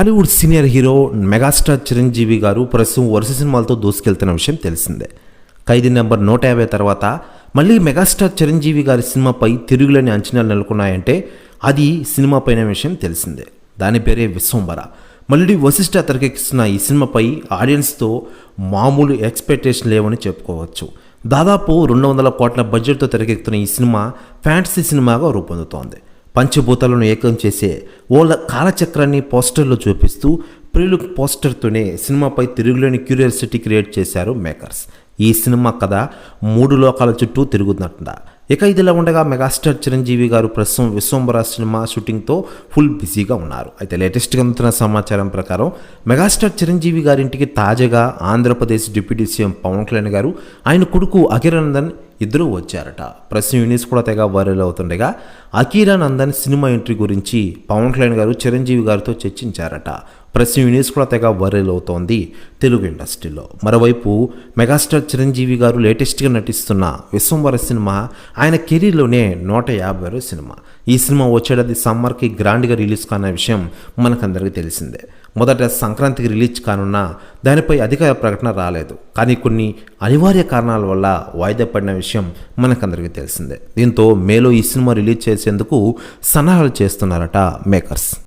Tollywood senior hero megastar Chiranjeevi గారు ప్రస్తుతం వరుస సినిమాలతో దూసుకెళ్తున్న విషయం తెలిసిందే. ఖైదీ నెంబర్ నూట యాభై తర్వాత మళ్ళీ మెగాస్టార్ చిరంజీవి గారి సినిమాపై తిరుగులేని అంచనాలు నెలకొన్నాయంటే అది సినిమా పైన విషయం తెలిసిందే. దాని పేరే విశ్వంబర. మళ్ళీ వశిష్ఠ తెరకెక్కిస్తున్న ఈ సినిమాపై ఆడియన్స్తో మామూలు ఎక్స్పెక్టేషన్ లేవని చెప్పుకోవచ్చు. దాదాపు రెండు వందల కోట్ల బడ్జెట్తో తెరకెక్కుతున్న ఈ సినిమా ఫ్యాంటసీ సినిమాగా రూపొందుతోంది. పంచభూతాలను ఏకం చేసే ఓళ్ళ కాలచక్రాన్ని పోస్టర్లో చూపిస్తూ ప్రిలుక్ పోస్టర్తోనే సినిమాపై తిరుగులేని క్యూరియాసిటీ క్రియేట్ చేశారు మేకర్స్. ఈ సినిమా కథ మూడు లోకాల చుట్టూ తిరుగుతున్నట్టు ఇక ఇదిలా ఉండగా మెగాస్టార్ చిరంజీవి గారు ప్రస్తుతం విశ్వంబర సినిమా షూటింగ్తో ఫుల్ బిజీగా ఉన్నారు. అయితే లేటెస్ట్గా అందుతున్న సమాచారం ప్రకారం మెగాస్టార్ చిరంజీవి గారింటికి తాజాగా ఆంధ్రప్రదేశ్ డిప్యూటీ సీఎం పవన్ కళ్యాణ్ గారు ఆయన కొడుకు అఖిరానందన్ ఇద్దరూ వచ్చారట. ప్రస్తుతం యూనిస్ కూడా తెగ వైరల్ అవుతుండగా అఖీరానందన్ సినిమా ఎంట్రీ గురించి పవన్ కళ్యాణ్ గారు చిరంజీవి గారితో చర్చించారట. ప్రస్తుతం యూనిస్ కూడా తెగ వైరల్ అవుతోంది తెలుగు ఇండస్ట్రీలో. మరోవైపు మెగాస్టార్ చిరంజీవి గారు లేటెస్ట్గా నటిస్తున్న విశ్వంవర సినిమా ఆయన కెరీర్లోనే నూట యాభై సినిమా. ఈ సినిమా వచ్చేటది సమ్మర్కి గ్రాండ్గా రిలీజ్ కానున్న విషయం మనకందరికీ తెలిసిందే. మొదట సంక్రాంతికి రిలీజ్ కానున్న దానిపై అధికార ప్రకటన రాలేదు. కానీ కొన్ని అనివార్య కారణాల వల్ల వాయిదా పడిన విషయం మనకందరికీ తెలిసిందే. దీంతో మేలో ఈ సినిమా రిలీజ్ చేసేందుకు సన్నాహాలు చేస్తున్నారట మేకర్స్.